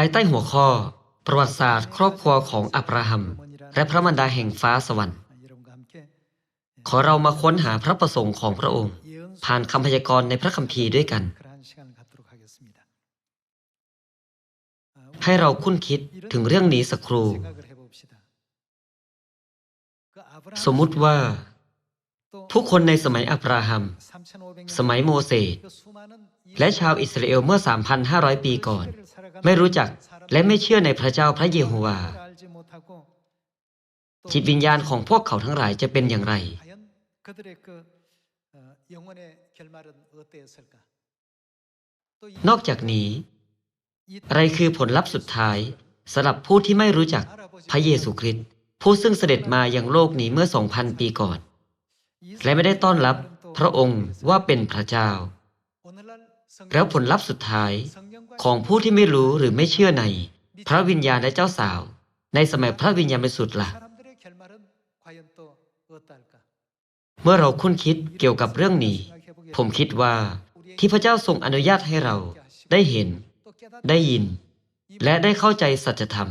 ายใต้หัวข้อ ประวัติศาสตร์ ครอบครัวของอับราฮัม และพระมารดาแห่งฟ้าสวรรค์ ขอเรามาค้นหาพระประสงค์ของพระองค์ ผ่านคำพยากรณ์ในพระคัมภีร์ด้วยกัน ให้เราคุ้นคิดถึงเรื่องนี้สักครู่ สมมุติว่า ผู้คนในสมัยอับราฮัม สมัยโมเสส และชาวอิสราเอลเมื่อ 3,500 ปีก่อน ไม่รู้จักและไม่เชื่อในพระเจ้าพระเยโฮวา จิตวิญญาณของพวกเขาทั้งหลายจะเป็นอย่างไร นอกจากนี้ อะไรคือผลลัพธ์สุดท้ายสำหรับผู้ที่ไม่รู้จักพระเยซูคริสต์ผู้ซึ่งเสด็จมาอยังโลกนี้เมื่อ 2,000 ปีก่อน และไม่ได้ต้อนรับพระองค์ว่าเป็นพระเจ้า แล้วผลลัพธ์สุดท้ายของผู้ที่ไม่รู้หรือไม่เชื่อใน พระวิญญาณและเจ้าสาว ในสมัยพระวิญญาณบริสุทธิ์ล่ะเมื่อเราคุ้นคิดเกี่ยวกับเรื่องนี้ ผมคิดว่าที่พระเจ้าทรงอนุญาตให้เราได้เห็น ได้ยิน และได้เข้าใจสัจธรรม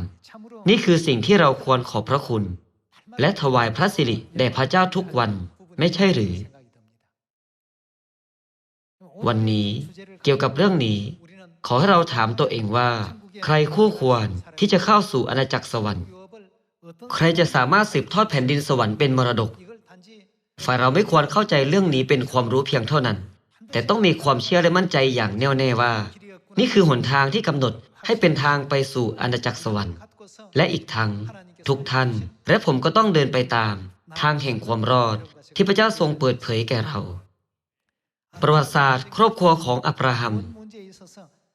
นี่คือสิ่งที่เราควรขอบพระคุณ และถวายพระสิริแด่พระเจ้าทุกวันไม่ใช่หรือ วันนี้เกี่ยวกับเรื่องนี้ ขอให้เราถามตัวเองว่า ใครคู่ควรที่จะเข้าสู่อาณาจักรสวรรค์ ใครจะสามารถสืบทอดแผ่นดินสวรรค์เป็นมรดก ฝ่ายเราไม่ควรเข้าใจเรื่องนี้เป็นความรู้เพียงเท่านั้น แต่ต้องมีความเชื่อและมั่นใจอย่างแน่วแน่ว่า นี่คือหนทางที่กำหนดให้เป็นทางไปสู่อาณาจักรสวรรค์ และอีกทั้งทุกท่าน และผมก็ต้องเดินไปตาม ทางแห่งความรอดที่พระเจ้าทรงเปิดเผยแก่เรา ประวัติศาสตร์ ครอบครัวของอับราฮัม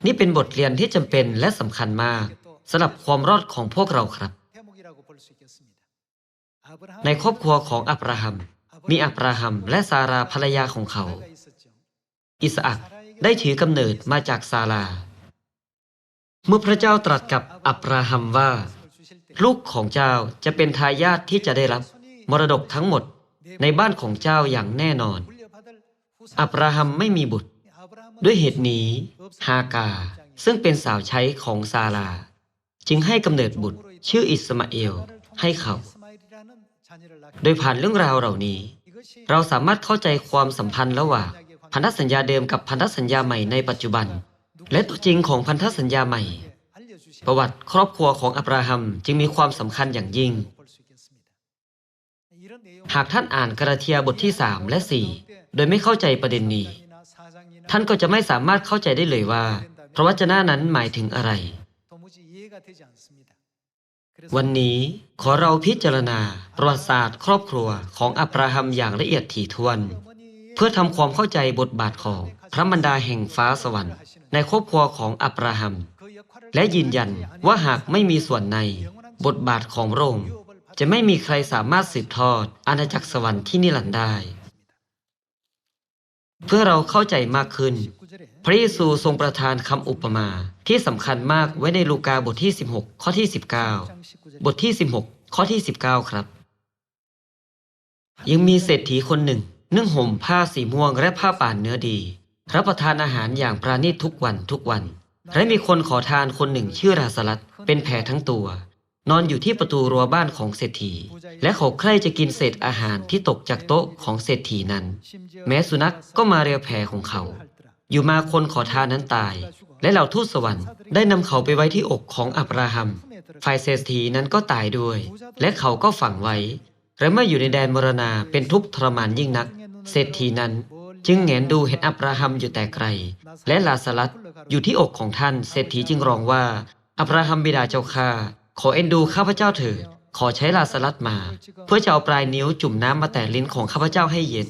นี่เป็นบทเรียนที่จำเป็นและสำคัญมากสำหรับความรอดของพวกเราครับ ในครอบครัวของอับราฮัม มีอับราฮัมและซาราภรรยาของเขา อิสอักได้ถือกำเนิดมาจากซาราเมื่อพระเจ้าตรัสกับอับราฮัมว่า ลูกของเจ้าจะเป็นทายาทที่จะได้รับ มรดกทั้งหมดในบ้านของเจ้าอย่างแน่นอน อับราฮัมไม่มีบุตร ด้วยเหตุนี้ฮากา ซึ่งเป็นสาวใช้ของซาลา จึงให้กำเนิดบุตรชื่ออิสมาเอลให้เขา โดยผ่านเรื่องราวเหล่านี้ เราสามารถเข้าใจความสัมพันธ์ระหว่างพันธสัญญาเดิมกับพันธสัญญาใหม่ในปัจจุบัน และตัวจริงของพันธสัญญาใหม่ ประวัติครอบครัวของอับราฮัมจึงมีความสำคัญอย่างยิ่ง หากท่านอ่านกาลาเทียบทที่ 3 และ 4 โดยไม่เข้าใจประเด็นนี้ ท่านก็จะไม่สามารถเข้าใจได้เลยว่า พระวจนะนั้นหมายถึงอะไร วันนี้ขอเราพิจารณา ประวัติศาสตร์ครอบครัวของอับราฮัมอย่างละเอียดถี่ถ้วน เพื่อทำความเข้าใจบทบาทของพระมารดาแห่งฟ้าสวรรค์ในครอบครัวของอับราฮัม และยืนยันว่าหากไม่มีส่วนในบทบาทของพระองค์จะไม่มีใครสามารถสืบทอดอาณาจักรสวรรค์ที่นิรันดร์ได้ เพื่อเราเข้าใจมากขึ้น พระเยซูทรงประทานคำอุปมาที่สำคัญมากไว้ในลูกาบทที่ 16 ข้อที่ 19 บทที่ 16 ข้อที่ 19 ครับ ยังมีเศรษฐีคนหนึ่ง นึ่งห่มผ้าสีม่วงและผ้าป่านเนื้อดี รับประทานอาหารอย่างปราณีตทุกวันทุกวัน และมีคนขอทานคนหนึ่งชื่อราสลัดเป็นแผลทั้งตัว นอนอยู่ที่ประตูรั้วบ้านของเศรษฐี และเขาใคร่จะกินเศษอาหารที่ตกจากโต๊ะของเศรษฐีนั้น แม้สุนัขก็มาเรียแผลของเขา อยู่มาคนขอทานนั้นตาย และเหล่าทูตสวรรค์ได้นำเขาไปไว้ที่อกของอับราฮัม ฝ่ายเศรษฐีนั้นก็ตายด้วย และเขาก็ฝังไว้ และเมื่ออยู่ในแดนมรณาเป็นทุกข์ทรมานยิ่งนัก เศรษฐีนั้นจึงแงนดูเห็นอับราฮัมอยู่แต่ไกล และลาสลัดอยู่ที่อกของท่าน เศรษฐีจึงร้องว่า อับราฮัมบิดาเจ้าข้า ขอเอ็นดูข้าพเจ้าเถิดขอใช้ลาสลัดมา เพื่อจะเอาปลายนิ้วจุ่มน้ำมาแตะลิ้นของข้าพเจ้าให้เย็น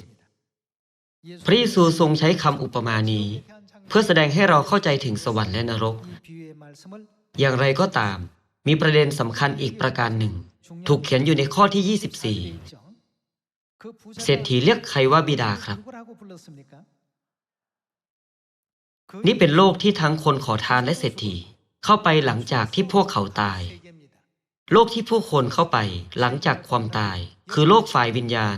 พระเยซูทรงใช้คำอุปมานี้ เพื่อแสดงให้เราเข้าใจถึงสวรรค์และนรก อย่างไรก็ตาม มีประเด็นสำคัญอีกประการหนึ่ง ถูกเขียนอยู่ในข้อที่ 24 เศรษฐีเรียกใครว่าบิดาครับ นี่เป็นโลกที่ทั้งคนขอทานและเศรษฐีเข้าไปหลังจากที่พวกเขาตาย โลกที่ผู้คนเข้าไปหลังจากความตาย คือโลกฝ่ายวิญญาณ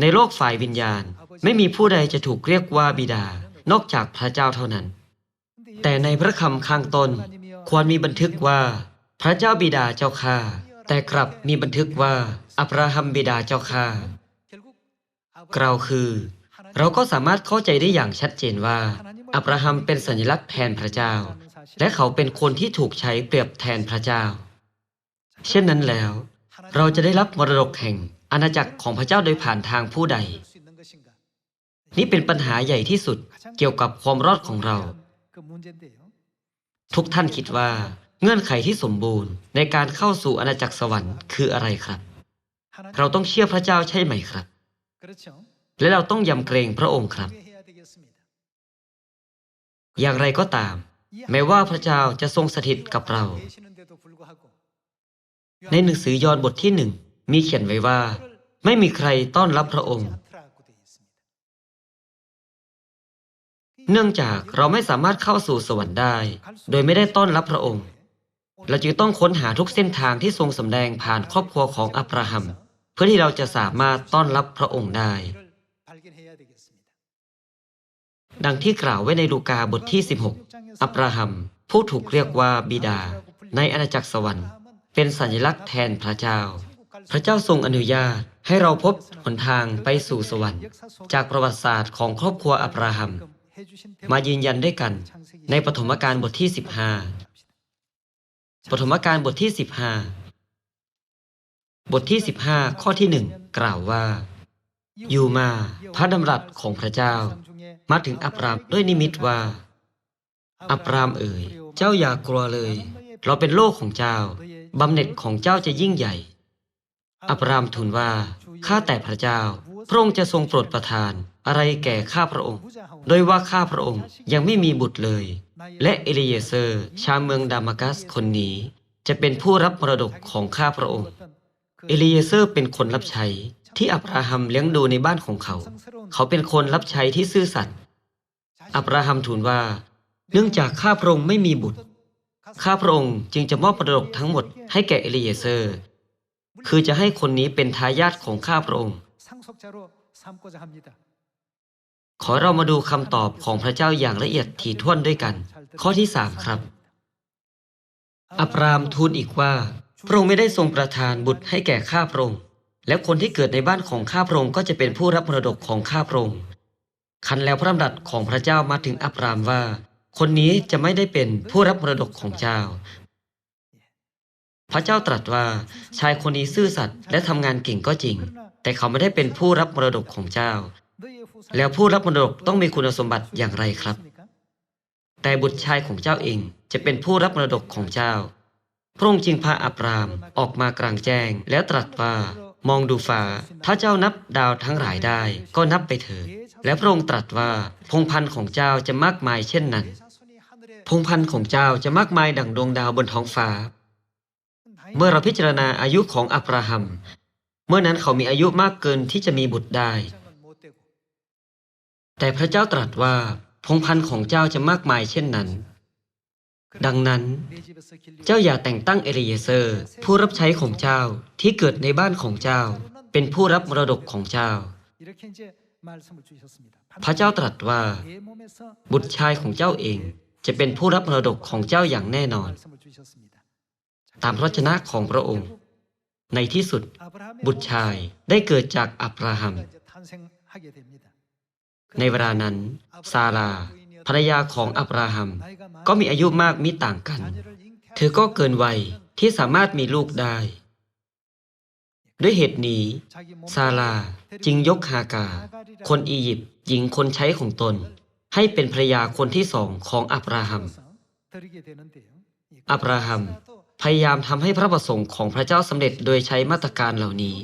ในโลกฝ่ายวิญญาณไม่มีผู้ใดจะถูกเรียกว่าบิดา นอกจากพระเจ้าเท่านั้น แต่ในพระคำข้างต้นควรมีบันทึกว่า พระเจ้าบิดาเจ้าข้าแต่กลับมีบันทึกว่า อับราฮัมบิดาเจ้าข้ากล่าวคือ เราก็สามารถเข้าใจได้อย่างชัดเจนว่า อับราฮัมเป็นสัญลักษณ์แทนพระเจ้า และเขาเป็นคนที่ถูกใช้เปรียบแทนพระเจ้า เช่นนั้นแล้ว เราจะได้รับมรดกแห่งอาณาจักรของพระเจ้าโดยผ่านทางผู้ใด นี่เป็นปัญหาใหญ่ที่สุดเกี่ยวกับความรอดของเรา ทุกท่านคิดว่าเงื่อนไขที่สมบูรณ์ในการเข้าสู่อาณาจักรสวรรค์คืออะไรครับ เราต้องเชื่อพระเจ้าใช่ไหมครับ และเราต้องยำเกรงพระองค์ครับ อย่างไรก็ตาม แม้ว่าพระเจ้าจะทรงสถิตกับเรา ในหนังสือยอห์นบทที่หนึ่งมีเขียนไว้ว่า ไม่มีใครต้อนรับพระองค์ เนื่องจากเราไม่สามารถเข้าสู่สวรรค์ได้ โดยไม่ได้ต้อนรับพระองค์ เราจึงต้องค้นหาทุกเส้นทางที่ทรงสำแดงผ่านครอบครัวของอับราฮัม เพื่อที่เราจะสามารถต้อนรับพระองค์ได้ ดังที่กล่าวไว้ในลูกาบทที่ 16 อับราฮัมผู้ถูกเรียกว่าบิดา ในอาณาจักรสวรรค์ เป็นสัญลักษณ์แทนพระเจ้า พระเจ้าทรงอนุญาตให้เราพบหนทางไปสู่สวรรค์ จากประวัติศาสตร์ของครอบครัวอับราฮัม มายืนยันด้วยกัน ในปฐมกาลบทที่ 15 ปฐมกาลบทที่ 15 บทที่ 15 ข้อที่หนึ่งกล่าวว่า อยู่มาพระดำรัสของพระเจ้า มาถึงอับรามด้วยนิมิตว่า อับรามเอ๋ย เจ้าอย่ากลัวเลย เราเป็นโลกของเจ้า บำเหน็จของเจ้าจะยิ่งใหญ่ อับรามทูลว่า ข้าแต่พระเจ้า พระองค์จะทรงโปรดประทาน อะไรแก่ข้าพระองค์ โดยว่าข้าพระองค์ยังไม่มีบุตรเลย และเอลีเยเซอร์ ชาวเมืองดามากัสคนนี้ จะเป็นผู้รับมรดกของข้าพระองค์ เอลีเยเซอร์เป็นคนรับใช้ที่อับราฮัมเลี้ยงดูในบ้านของเขา เขาเป็นคนรับใช้ที่ซื่อสัตย์ อับราฮัมทูลว่า เนื่องจากข้าพระองค์ไม่มีบุตร ข้าพระองค์จึงจะมอบมรดกทั้งหมดให้แก่เอลีเยเซอร์ คือจะให้คนนี้เป็นทายาทของข้าพระองค์ ขอเรามาดูคำตอบของพระเจ้าอย่างละเอียดถี่ถ้วนด้วยกัน ข้อที่สามครับ อับรามทูลอีกว่า พระองค์ไม่ได้ทรงประทานบุตรให้แก่ข้าพระองค์ และคนที่เกิดในบ้านของข้าพระองค์ก็จะเป็นผู้รับมรดกของข้าพระองค์คันแล้วพระดำรัสของพระเจ้ามาถึงอับรามว่า คนนี้จะไม่ได้เป็นผู้รับมรดกของเจ้า พระเจ้าตรัสว่าชายคนนี้ซื่อสัตย์และทำงานเก่งก็จริง แต่เขาไม่ได้เป็นผู้รับมรดกของเจ้า แล้วผู้รับมรดกต้องมีคุณสมบัติอย่างไรครับ แต่บุตรชายของเจ้าเองจะเป็นผู้รับมรดกของเจ้า พระองค์จึงพาอับรามออกมากลางแจ้ง แล้วตรัสว่ามองดูฟ้า ถ้าเจ้านับดาวทั้งหลายได้ ก็นับไปเถิด และพระองค์ตรัสว่าพงพันธุ์ของเจ้าจะมากมายเช่นนั้น พงพันธุ์ของเจ้าจะมากมายดั่งดวงดาวบนท้องฟ้า เมื่อเราพิจารณาอายุของอับราฮัม เมื่อนั้นเขามีอายุมากเกินที่จะมีบุตรได้ แต่พระเจ้าตรัสว่าพงพันธุ์ของเจ้าจะมากมายเช่นนั้น ดังนั้น เจ้าอย่าแต่งตั้งเอลีเยเซอร์ ผู้รับใช้ของเจ้าที่เกิดในบ้านของเจ้า เป็นผู้รับมรดกของเจ้า พระเจ้าตรัสว่า บุตรชายของเจ้าเอง จะเป็นผู้รับมรดกของเจ้าอย่างแน่นอน ตามพระชนะของพระองค์ ในที่สุด บุตรชายได้เกิดจากอับราฮัม ในเวลานั้น ซาราภรรยาของอับราฮัม ก็มีอายุมากมิต่างกัน เธอก็เกินวัยที่สามารถมีลูกได้ ด้วยเหตุนี้ ซาราจึงยกฮากา คนอียิปต์หญิงคนใช้ของตน ให้เป็นภรรยาคนที่สองของอับราฮัม อับราฮัมพยายามทำให้พระประสงค์ของพระเจ้าสำเร็จโดยใช้มาตรการเหล่านี้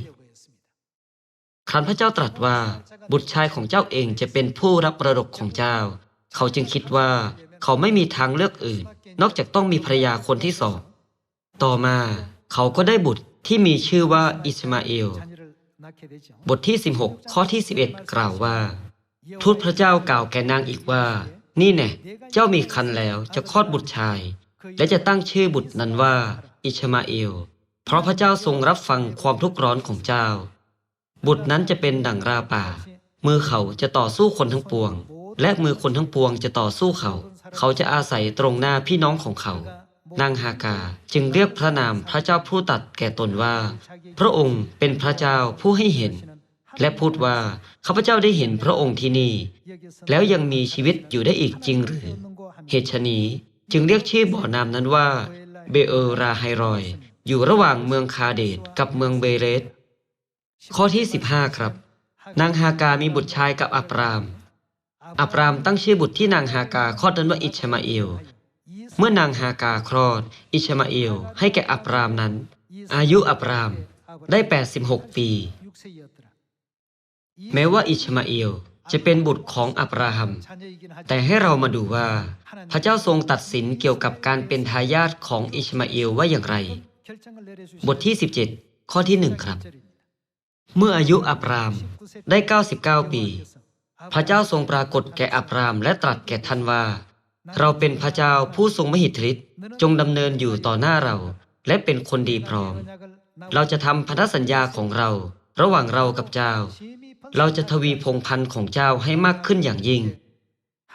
ครั้นพระเจ้าตรัสว่าบุตรชายของเจ้าเองจะเป็นผู้รับมระดกของเจ้า เขาจึงคิดว่าเขาไม่มีทางเลือกอื่น นอกจากต้องมีภรรยาคนที่สอง ต่อมาเขาก็ได้บุตรที่มีชื่อว่าอิสมาเอล บทที่ 16 ข้อที่ 11 กล่าวว่า ทูตพระเจ้ากล่าวแก่นางอีกว่า นี่แน่เจ้ามีคันแล้วจะคลอดบุตรชาย และจะตั้งชื่อบุตรนั้นว่า อิชมาเอล เพราะพระเจ้าทรงรับฟังความทุกข์ร้อนของเจ้า บุตรนั้นจะเป็นดั่งราป่า มือเขาจะต่อสู้คนทั้งปวง และมือคนทั้งปวงจะต่อสู้เขา เขาจะอาศัยตรงหน้าพี่น้องของเขา นางฮากาจึงเรียกพระนามพระเจ้าผู้ตัดแก่ตนว่า พระองค์เป็นพระเจ้าผู้ให้เห็น และพูดว่าข้าพเจ้าได้เห็นพระองค์ที่นี่ แล้วยังมีชีวิตอยู่ได้อีกจริงหรือ เหตุฉนี้จึงเรียกชื่อบ่อน้ำนั้นว่า เบเออราไฮรอย อยู่ระหว่างเมืองคาเดตกับเมืองเบเรสข้อที่ 15 ครับ นางฮากามีบุตรชายกับอับราม อับรามตั้งชื่อบุตรที่นางฮากาคลอดนั้นว่าอิชมาเอล เมื่อนางฮากาคลอด อิชมาเอล ให้แก่อับรามนั้น อายุอับรามได้ 86 ปี แม้ว่าอิชมาเอลจะเป็นบุตรของอับราฮัม แต่ให้เรามาดูว่า พระเจ้าทรงตัดสินเกี่ยวกับการเป็นทายาทของอิชมาเอลว่าอย่างไร บทที่ 17 ข้อที่หนึ่งครับ เมื่ออายุอับรามได้ 99 ปี พระเจ้าทรงปรากฏแก่อับรามและตรัสแก่ท่านว่า เราเป็นพระเจ้าผู้ทรงมหิทธิฤทธิ์จงดำเนินอยู่ต่อหน้าเรา และเป็นคนดีพร้อม เราจะทำพันธสัญญาของเรา ระหว่างเรากับเจ้า เราจะทวีพงพันธ์ของเจ้าให้มากขึ้นอย่างยิ่ง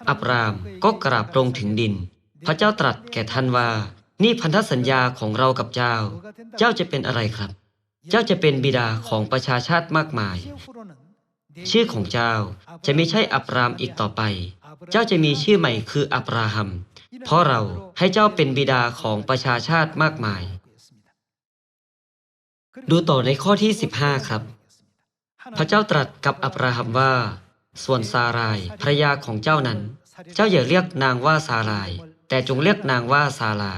อับรามก็กราบลงถึงดิน พระเจ้าตรัสแก่ท่านว่า นี่พันธสัญญาของเรากับเจ้า เจ้าจะเป็นอะไรครับ เจ้าจะเป็นบิดาของประชาชาติมากมาย ชื่อของเจ้าจะไม่ใช่อับรามอีกต่อไป เจ้าจะมีชื่อใหม่คืออับราฮัม เพราะเราให้เจ้าเป็นบิดาของประชาชาติมากมาย ดูต่อในข้อที่ 15 ครับ พระเจ้าตรัสกับอับราฮัมว่า ส่วนซารายภรยาของเจ้านั้น เจ้าอย่าเรียกนางว่าซาราย แต่จงเรียกนางว่าซาลา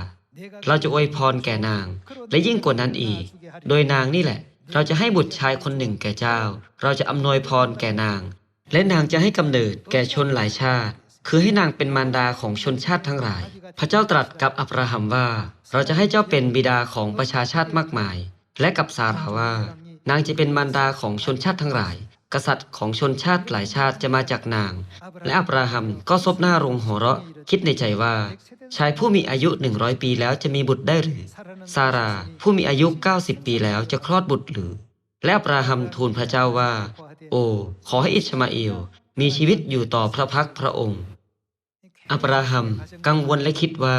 เราจะอวยพรแก่นาง และยิ่งกว่านั้นอีก โดยนางนี่แหละ เราจะให้บุตรชายคนหนึ่งแก่เจ้า เราจะอำนวยพรแก่นาง และนางจะให้กำเนิดแก่ชนหลายชาติ คือให้นางเป็นมารดาของชนชาติทั้งหลาย พระเจ้าตรัสกับอับราฮัมว่า เราจะให้เจ้าเป็นบิดาของประชาชาติมากมาย และกับซาราว่า นางจะเป็นมารดาของชนชาติทั้งหลาย กษัตริย์ของชนชาติหลายชาติจะมาจากนาง และอับราฮัมก็ซบหน้าลงหัวเราะ คิดในใจว่า ชายผู้มีอายุหนึ่งร้อยปีแล้วจะมีบุตรได้หรือ ซาราผู้มีอายุ 90 ปีแล้วจะคลอดบุตรหรือ และอับราฮัมทูลพระเจ้าว่า โอ้ ขอให้อิชมาเอล มีชีวิตอยู่ต่อพระพักพระองค์ อับราฮัมกังวลและคิดว่า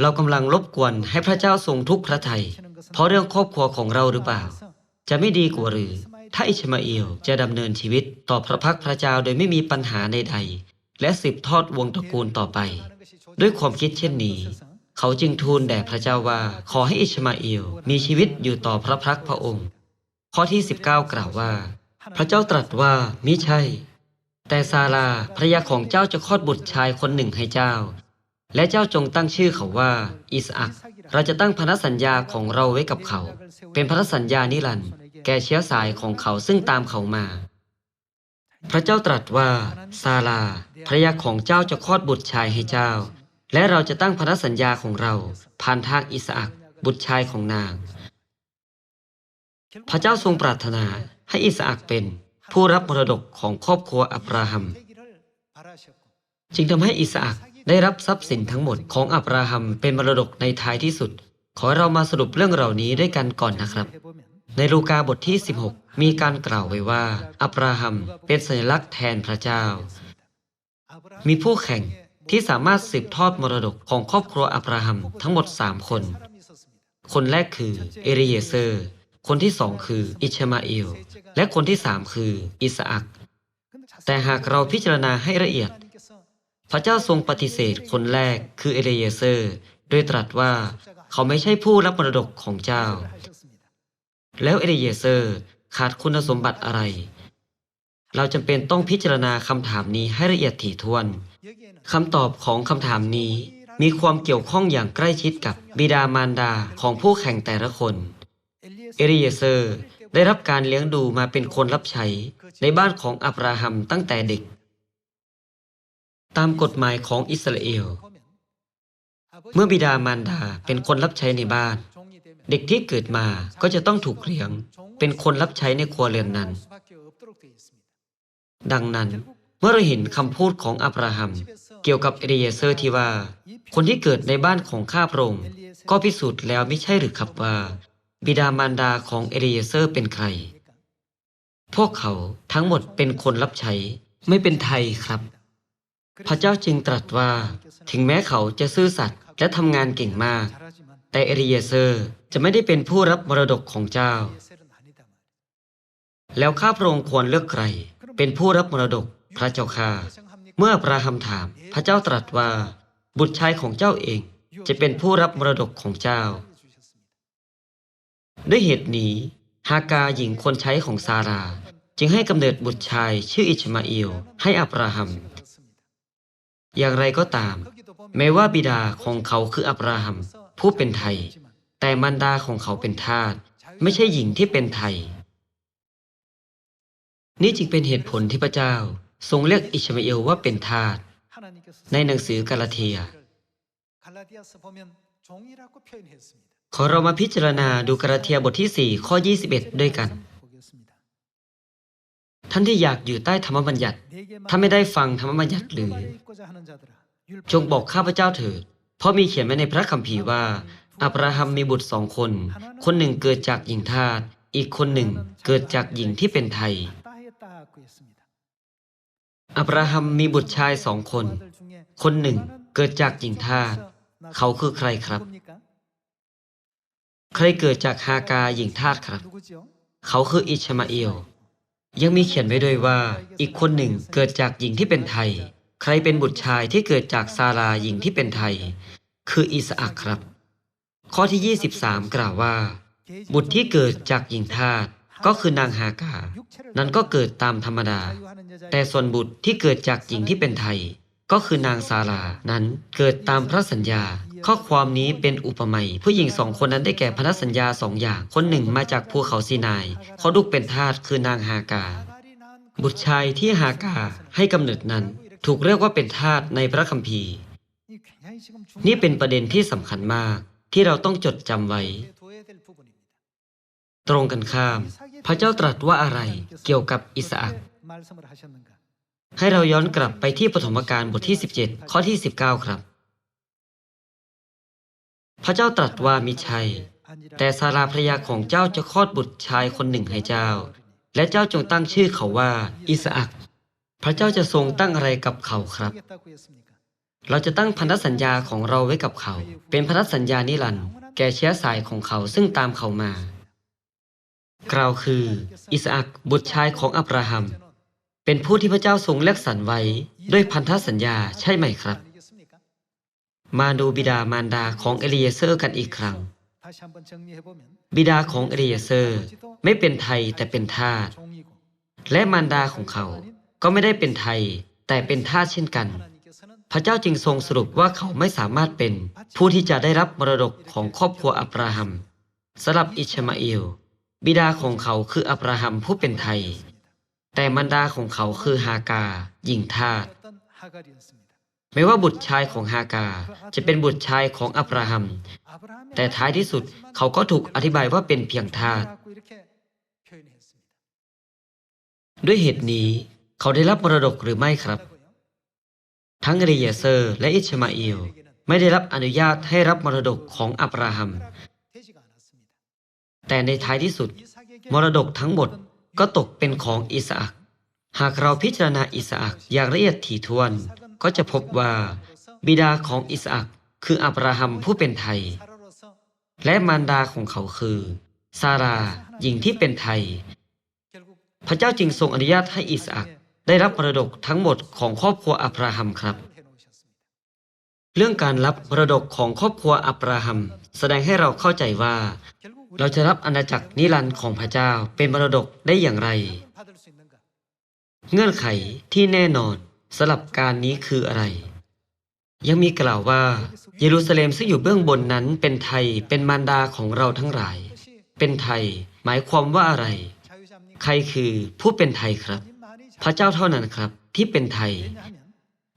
เรากำลังรบกวนให้พระเจ้าทรงทุกข์พระทัยเพราะเรื่องครอบครัวของเราหรือเปล่า จะไม่ดีกว่าหรือ ถ้าอิชมาเอลจะดำเนินชีวิตต่อพระพักพระเจ้าโดยไม่มีปัญหาใดๆ และสืบทอดวงตระกูลต่อไป ด้วยความคิดเช่นนี้ เขาจึงทูลแด่พระเจ้าว่า ขอให้อิชมาเอลมีชีวิตอยู่ต่อพระพักพระองค์ ข้อที่ 19 กล่าวว่า พระเจ้าตรัสว่ามิใช่ แต่ซาราภรรยาของเจ้าจะคลอดบุตรชายคนหนึ่งให้เจ้า และเจ้าจงตั้งชื่อเขาว่าอิสอัก เราจะตั้งพันธสัญญาของเราไว้กับเขา เป็นพันธสัญญานิรันดร์แก่เชื้อสายของเขาซึ่งตามเขามา พระเจ้าตรัสว่าซาลาภรรยาของเจ้าจะคลอดบุตรชายให้เจ้า และเราจะตั้งพันธสัญญาของเรา ผ่านทางอิสอักบุตรชายของนาง พระเจ้าทรงปรารถนาให้อิสอักเป็นผู้รับมรดกของครอบครัวอับราฮัม จึงทำให้อิสอัก ได้รับทรัพย์สินทั้งหมดของอับราฮัมเป็นมรดกในท้ายที่สุด ขอเรามาสรุปเรื่องเหล่านี้ด้วยกันก่อนนะครับ ในลูกาบทที่ 16 มีการกล่าวไว้ว่า อับราฮัมเป็นสัญลักษณ์แทนพระเจ้า มีผู้แข่งที่สามารถสืบทอดมรดกของครอบครัวอับราฮัมทั้งหมด 3 คน คนแรกคือเอริเยเซอร์ คนที่สองคืออิชมาเอลและคนที่สามคืออิสอักแต่หากเราพิจารณาให้ละเอียด พระเจ้าทรงปฏิเสธคนแรกคือเอเลเยเซอร์โดยตรัสว่าเขาไม่ใช่ผู้รับมรดกของเจ้า แล้วเอเลเยเซอร์ขาดคุณสมบัติอะไร เราจำเป็นต้องพิจารณาคำถามนี้ให้ละเอียดถี่ถ้วนคำตอบของคำถามนี้มีความเกี่ยวข้องอย่างใกล้ชิดกับบิดามารดาของผู้แข่งแต่ละคน เอริเยเซอร์ได้รับการเลี้ยงดูมาเป็นคนรับใช้ในบ้านของอับราฮัมตั้งแต่เด็ก ตามกฎหมายของอิสราเอล เมื่อบิดามารดาเป็นคนรับใช้ในบ้าน เด็กที่เกิดมาก็จะต้องถูกเลี้ยง เป็นคนรับใช้ในครัวเรือนนั้น ดังนั้นเมื่อเราเห็นคำพูดของอับราฮัม เกี่ยวกับเอเยเซอร์ที่ว่า คนที่เกิดในบ้านของข้าพระองค์ก็พิสูจน์แล้วไม่ใช่หรือครับว่า บิดามารดาของเอเยเซอร์เป็นใคร พวกเขาทั้งหมดเป็นคนรับใช้ไม่เป็นไทยครับ พระเจ้าจึงตรัสว่า ถึงแม้เขาจะซื่อสัตย์และทำงานเก่งมาก แต่เอริเยเซอร์จะไม่ได้เป็นผู้รับมรดกของเจ้า แล้วข้าพระองค์ควรเลือกใคร เป็นผู้รับมรดกพระเจ้าค่าเมื่อปราหัมถาม พระเจ้าตรัสว่า บุตรชายของเจ้าเองจะเป็นผู้รับมรดกของเจ้า ด้วยเหตุนี้ฮากาหญิงคนใช้ของซารา จึงให้กำเนิดบุตรชายชื่ออิชมาอิลให้อับราฮัม อย่างไรก็ตาม แม้ว่าบิดาของเขาคืออับราฮัม ผู้เป็นไทย แต่มารดาของเขาเป็นทาสไม่ใช่หญิงที่เป็นไทย นี่จึงเป็นเหตุผลที่พระเจ้า ทรงเรียกอิชมาเอลว่าเป็นทาสในหนังสือกาลาเทีย ขอเรามาพิจารณาดูกาลาเทียบทที่ 4 ข้อ 21 ด้วยกัน ท่านที่อยากอยู่ใต้ธรรมบัญญัติ ถ้าไม่ได้ฟังธรรมบัญญัติหรือ จงบอกข้าพเจ้าเถิด เพราะมีเขียนไว้ในพระคัมภีร์ว่า อับราฮัมมีบุตรสองคน คนหนึ่งเกิดจากหญิงทาสอีกคนหนึ่งเกิดจากหญิงที่เป็นไทย อับราฮัมมีบุตรชายสองคน คนหนึ่งเกิดจากหญิงทาสเขาคือใครครับ ใครเกิดจากฮากาหญิงทาสครับ เขาคืออิชมาเอล ยังมีเขียนไว้ด้วยว่า อีกคนหนึ่งเกิดจากหญิงที่เป็นไทย ใครเป็นบุตรชายที่เกิดจากซาราหญิงที่เป็นไทย คืออิสอักครับ ข้อที่ 23 กล่าวว่า บุตรที่เกิดจากหญิงทาสก็คือนางฮากา นั้นก็เกิดตามธรรมดา แต่ส่วนบุตรที่เกิดจากหญิงที่เป็นไทย ก็คือนางซารานั้นเกิดตามพระสัญญา ข้อความนี้เป็นอุปมาผู้หญิงสองคนนั้นได้แก่พันธสัญญาสองอย่าง คนหนึ่งมาจากภูเขาซีนายเพราลูกเป็นทาสคือนางฮากา บุตรชายที่ฮากาให้กำเนิดนั้น ถูกเรียกว่าเป็นทาสในพระคัมภีร์ นี่เป็นประเด็นที่สำคัญมากที่เราต้องจดจำไว้ ตรงกันข้าม พระเจ้าตรัสว่าอะไรเกี่ยวกับอิสอักให้เราย้อนกลับไปที่ปฐมกาลบทที่ 17 ข้อที่ 19 ครับ พระเจ้าตรัสว่ามิใช่ แต่ซาราภรรยาของเจ้าจะคลอดบุตรชายคนหนึ่งให้เจ้า และเจ้าจงตั้งชื่อเขาว่าอิสอักพระเจ้าจะทรงตั้งอะไรกับเขาครับ เราจะตั้งพันธสัญญาของเราไว้กับเขา เป็นพันธสัญญานิรันดร์แก่เชื้อสายของเขาซึ่งตามเขามา กล่าวคือ อิสอักบุตรชายของอับราฮัม เป็นผู้ที่พระเจ้าทรงเลือกสรรไว้ด้วยพันธสัญญาใช่ไหมครับ มาดูบิดามารดาของเอลีเยเซอร์กันอีกครั้ง บิดาของเอลีเยเซอร์ไม่เป็นไทยแต่เป็นทาสและมารดาของเขาก็ไม่ได้เป็นไทยแต่เป็นทาสเช่นกัน พระเจ้าจึงทรงสรุปว่าเขาไม่สามารถเป็นผู้ที่จะได้รับมรดกของครอบครัวอับราฮัมสำหรับอิชมาเอลบิดาของเขาคืออับราฮัมผู้เป็นไทย แต่มารดาของเขาคือฮากาหญิงทาส ไม่ว่าบุตรชายของฮากา จะเป็นบุตรชายของอับราฮัม แต่ท้ายที่สุดเขาก็ถูกอธิบายว่าเป็นเพียงทาสด้วยเหตุนี้เขาได้รับมรดกหรือไม่ครับ ทั้งเอลีเยเซอร์และอิชมาเอลไม่ได้รับอนุญาตให้รับมรดกของอับราฮัม แต่ในท้ายที่สุด มรดกทั้งหมดก็ตกเป็นของอิสอักหากเราพิจารณาอิสอักอย่างละเอียดถี่ถ้วน ก็จะพบว่าบิดาของอิสอักคืออับราฮัมผู้เป็นไทย และมารดาของเขาคือ ซาราหญิงที่เป็นไทย พระเจ้าจึงทรงอนุญาตให้อิสอักได้รับมรดกทั้งหมดของครอบครัวอับราฮัมครับ เรื่องการรับมรดกของครอบครัวอับราฮัมแสดงให้เราเข้าใจว่า เราจะรับอาณาจักรนิรันดร์ของพระเจ้าเป็นมรดกได้อย่างไร เงื่อนไขที่แน่นอน สำหรับการนี้คืออะไร ยังมีกล่าวว่า เยรูซาเล็มซึ่งอยู่เบื้องบนนั้นเป็นไทยเป็นมารดาของเราทั้งหลาย เป็นไทย หมายความว่าอะไร ใครคือผู้เป็นไทยครับ พระเจ้าเท่านั้นครับที่เป็นไทย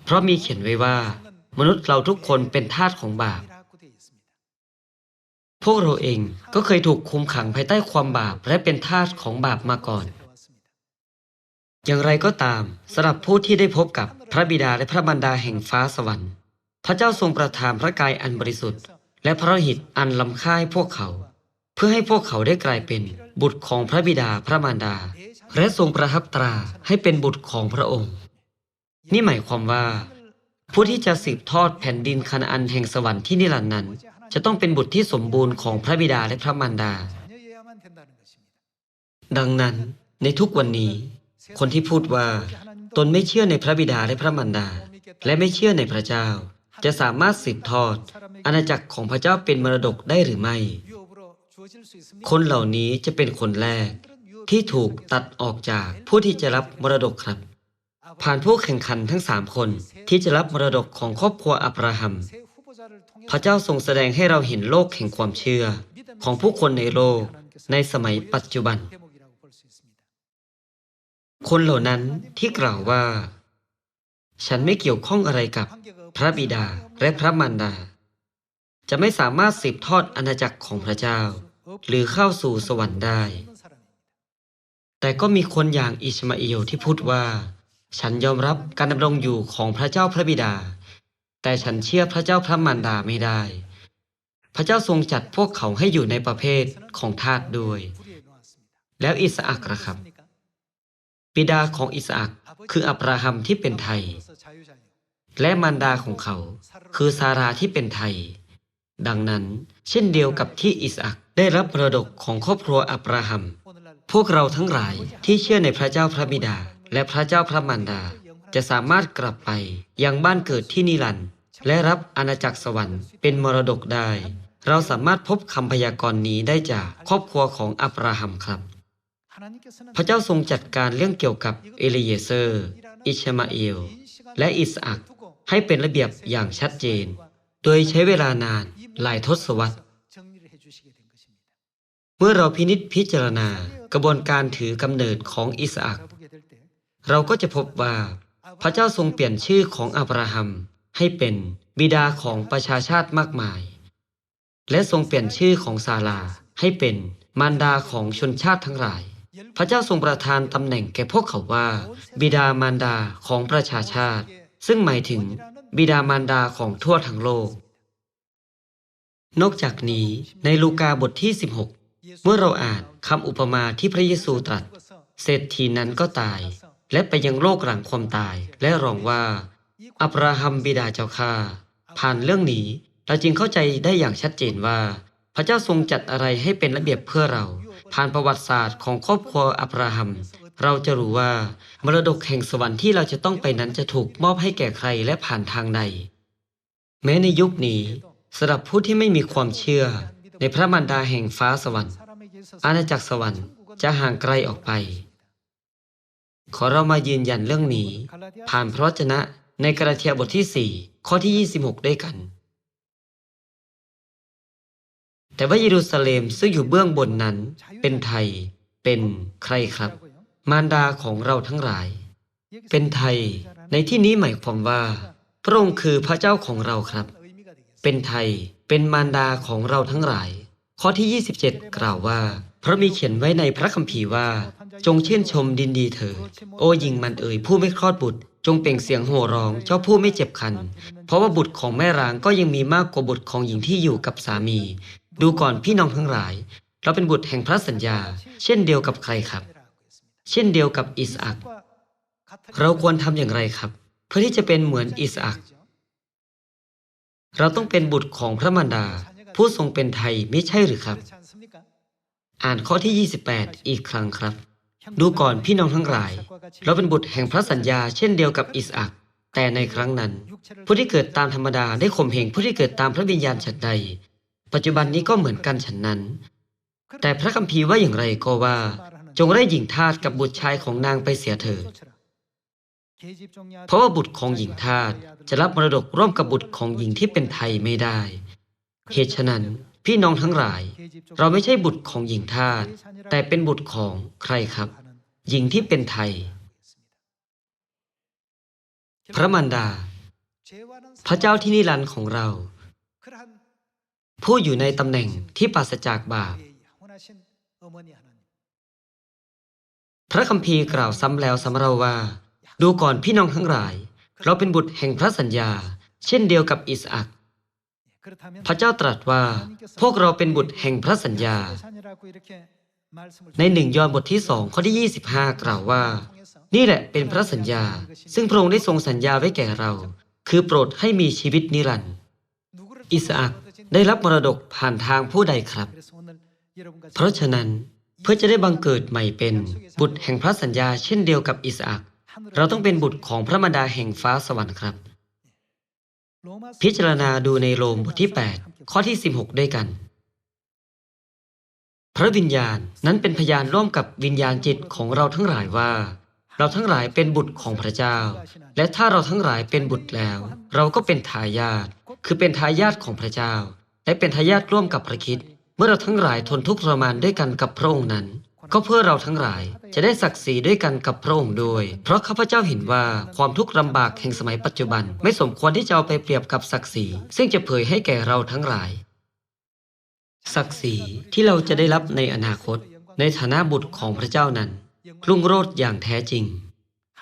เพราะมีเขียนไว้ว่า มนุษย์เราทุกคนเป็นทาสของบาปพวกเราเองก็เคยถูกคุมขังภายใต้ความบาปและเป็นทาสของบาปมาก่อน อย่างไรก็ตามสำหรับผู้ที่ได้พบกับพระบิดาและพระบรรดาแห่งฟ้าสวรรค์ พระเจ้าทรงประทานพระกายอันบริสุทธิ์ และพระหิตอันล้ำค่ายพวกเขา เพื่อให้พวกเขาได้กลายเป็นบุตรของพระบิดาพระมารดา และทรงประทับตราให้เป็นบุตรของพระองค์ นี่หมายความว่า ผู้ที่จะสืบทอดแผ่นดินคณาอันแห่งสวรรค์ที่นิรันดร์นั้น จะต้องเป็นบุตรที่สมบูรณ์ของพระบิดาและพระมารดา ดังนั้นในทุกวันนี้ คนที่พูดว่า ตนไม่เชื่อในพระบิดาและพระมารดา และไม่เชื่อในพระเจ้า จะสามารถสืบทอด อาณาจักรของพระเจ้าเป็นมรดกได้หรือไม่ คนเหล่านี้จะเป็นคนแรก ที่ถูกตัดออกจากผู้ที่จะรับมรดกครับ ผ่านผู้แข่งขันทั้งสามคนที่จะรับมรดกของครอบครัวอับราฮัม พระเจ้าทรงแสดงให้เราเห็นโลกแห่งความเชื่อ ของผู้คนในโลกในสมัยปัจจุบัน คนเหล่านั้นที่กล่าวว่า ฉันไม่เกี่ยวข้องอะไรกับพระบิดาและพระมารดา จะไม่สามารถสืบทอดอาณาจักรของพระเจ้า หรือเข้าสู่สวรรค์ได้ แต่ก็มีคนอย่างอิชมาเอลที่พูดว่า ฉันยอมรับการดำรงอยู่ของพระเจ้าพระบิดา แต่ฉันเชื่อพระเจ้าพระมารดาไม่ได้ พระเจ้าทรงจัดพวกเขาให้อยู่ในประเภทของทาสด้วย แล้วอิสอักระครับ บิดาของอิสอักคืออับราฮัมที่เป็นไทย และมารดาของเขา คือซาราที่เป็นไทย ดังนั้น เช่นเดียวกับที่อิสอักได้รับมรดกของครอบครัวอับราฮัม พวกเราทั้งหลายที่เชื่อในพระเจ้าพระบิดา และพระเจ้าพระมารดา จะสามารถกลับไปยังบ้านเกิดที่นิรันดร์และรับอาณาจักรสวรรค์เป็นมรดกได้ เราสามารถพบคำพยากรณ์นี้ได้จากครอบครัวของอับราฮัมครับ พระเจ้าทรงจัดการเรื่องเกี่ยวกับเอเลเยเซอร์ อิชมาเอล และอิสอักให้เป็นระเบียบอย่างชัดเจน โดยใช้เวลานานหลายทศวรรษ เมื่อเราพินิษพิจารณากระบวนการถือกำเนิดของอิสอักเราก็จะพบว่า พระเจ้าทรงเปลี่ยนชื่อของอับราฮัมให้เป็นบิดาของประชาชาติมากมาย และทรงเปลี่ยนชื่อของซาลาให้เป็นมารดาของชนชาติทั้งหลาย พระเจ้าทรงประทานตำแหน่งแก่พวกเขาว่า บิดามารดาของประชาชาติ ซึ่งหมายถึงบิดามารดาของทั่วทั้งโลก นอกจากนี้ในลูกาบทที่ 16 เมื่อเราอ่านคำอุปมาที่พระเยซูตรัส เศรษฐีนั้นก็ตาย และไปยังโลกหลังความตายและร้องว่า อับราฮัมบิดาเจ้าข้าผ่านเรื่องนี้เราจึงเข้าใจได้อย่างชัดเจนว่า พระเจ้าทรงจัดอะไรให้เป็นระเบียบเพื่อเรา ผ่านประวัติศาสตร์ของครอบครัวอับราฮัม เราจะรู้ว่ามรดกแห่งสวรรค์ที่เราจะต้องไปนั้นจะถูกมอบให้แก่ใครและผ่านทางใด แม้ในยุคนี้สำหรับผู้ที่ไม่มีความเชื่อ ในพระมารดาแห่งฟ้าสวรรค์ อาณาจักรสวรรค์จะห่างไกลออกไป ขอเรามายืนยันเรื่องนี้ ผ่านพระวจนะในกระเทียบทที่ 4 ข้อที่ 26 ด้วยกัน แต่ว่าเยรูซาเล็มซึ่งอยู่เบื้องบนนั้นเป็นไทย เป็นใครครับ มารดาของเราทั้งหลาย เป็นไทย ในที่นี้หมายความว่า พระองค์คือพระเจ้าของเราครับ เป็นไทยเป็นมารดาของเราทั้งหลาย ข้อที่ 27 กล่าวว่าพระมีเขียนไว้ในพระคัมภีร์ว่า จงเชื่นชมดินดีเถิดโอ้ยิงมันเอ่ยผู้ไม่คลอดบุตร จงเป่งเสียงโห่ร้อง เจ้าผู้ไม่เจ็บคัน เพราะว่าบุตรของแม่ร้างก็ยังมีมากกว่าบุตรของหญิงที่อยู่กับสามี ดูก่อนพี่น้องทั้งหลาย เราเป็นบุตรแห่งพระสัญญา เช่นเดียวกับใครครับ เช่นเดียวกับอิสอักเราควรทำอย่างไรครับ เพื่อที่จะเป็นเหมือนอิสอักเราต้องเป็นบุตรของพระมารดา ผู้ทรงเป็นไทยไม่ใช่หรือครับ อ่านข้อที่ 28 อีกครั้งครับ ดูก่อนพี่น้องทั้งหลาย เราเป็นบุตรแห่งพระสัญญา เช่นเดียวกับอิสอักแต่ในครั้งนั้น ผู้ที่เกิดตามธรรมดาได้ข่มเหงผู้ที่เกิดตามพระวิญญาณฉัดใด ปัจจุบันนี้ก็เหมือนกันฉันนั้น แต่พระคัมภีร์ว่าอย่างไรก็ว่า จงได้หญิงทาสกับบุตรชายของนางไปเสียเถิดเพราะว่าบุตรของหญิงทาสจะรับมรดกร่วมกับบุตรของหญิงที่เป็นไทยไม่ได้ เหตุฉะนั้นพี่น้องทั้งหลาย เราไม่ใช่บุตรของหญิงทาสแต่เป็นบุตรของใครครับ หญิงที่เป็นไทย พระมารดา พระเจ้าที่นิรันดร์ของเรา ผู้อยู่ในตำแหน่งที่ปราศจากบาป พระคัมภีร์กล่าวซ้ำแล้วซ้ำเล่าว่า ดูก่อนพี่น้องทั้งหลาย เราเป็นบุตรแห่งพระสัญญา เช่นเดียวกับอิสอักพระเจ้าตรัสว่าพวกเราเป็นบุตรแห่งพระสัญญา ในหนึ่งยอห์นบทที่สองข้อที่ 25 กล่าวว่า นี่แหละเป็นพระสัญญา ซึ่งพระองค์ได้ทรงสัญญาไว้แก่เรา คือโปรดให้มีชีวิตนิรันดร์อิสอัก ได้รับมรดกผ่านทางผู้ใดครับ เพราะฉะนั้นเพื่อจะได้บังเกิดใหม่เป็นบุตรแห่งพระสัญญาเช่นเดียวกับอิสอักเราต้องเป็นบุตรของพระมารดาแห่งฟ้าสวรรค์ครับ พิจารณาดูในโรมบทที่ 8 ข้อที่ 16 ด้วยกัน พระวิญญาณนั้นเป็นพยานร่วมกับวิญญาณจิตของเราทั้งหลายว่า เราทั้งหลายเป็นบุตรของพระเจ้า และถ้าเราทั้งหลายเป็นบุตรแล้ว เราก็เป็นทายาท คือเป็นทายาทของพระเจ้า และเป็นทายาทร่วมกับพระคิดเมื่อเราทั้งหลายทนทุกข์ทรมานด้วยกันกับพระองค์นั้น ก็เพื่อเราทั้งหลายจะได้ศักดิ์ศรีด้วยกันกับพระองค์ด้วย เพราะข้าพเจ้าเห็นว่าความทุกข์ลำบากแห่งสมัยปัจจุบันไม่สมควรที่จะเอาไปเปรียบกับศักดิ์ศรีซึ่งจะเผยให้แก่เราทั้งหลาย ศักดิ์ศรีที่เราจะได้รับในอนาคต ในฐานะบุตรของพระเจ้านั้นรุ่งโรจน์อย่างแท้จริง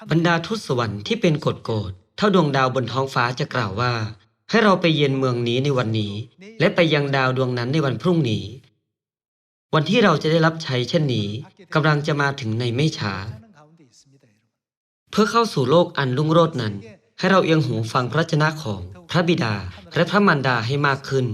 บรรดาทูตสวรรค์ที่เป็นกฎโกฎเท่าดวงดาวบนท้องฟ้าจะกล่าวว่า แค่เราไปเยือนเมืองนี้ในวันนี้ และไปยังดาวดวงนั้นในวันพรุ่งนี้ วันที่เราจะได้รับใช้เช่นนี้กำลังจะมาถึงในไม่ช้า เพื่อเข้าสู่โลกอันรุ่งโรจน์นั้น ให้เราเอียงหูฟังพระชนะของพระบิดาและพระมารดาให้มากขึ้น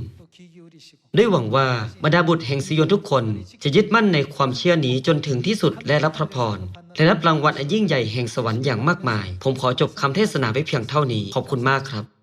ด้วยหวังว่าบรรดาบุตรแห่งสิยนทุกคนจะยึดมั่นในความเชื่อนี้จนถึงที่สุดและรับพระพรและรับรางวัลอันยิ่งใหญ่แห่งสวรรค์อย่างมากมาย ผมขอจบคำเทศนาไปเพียงเท่านี้ขอบคุณมากครับ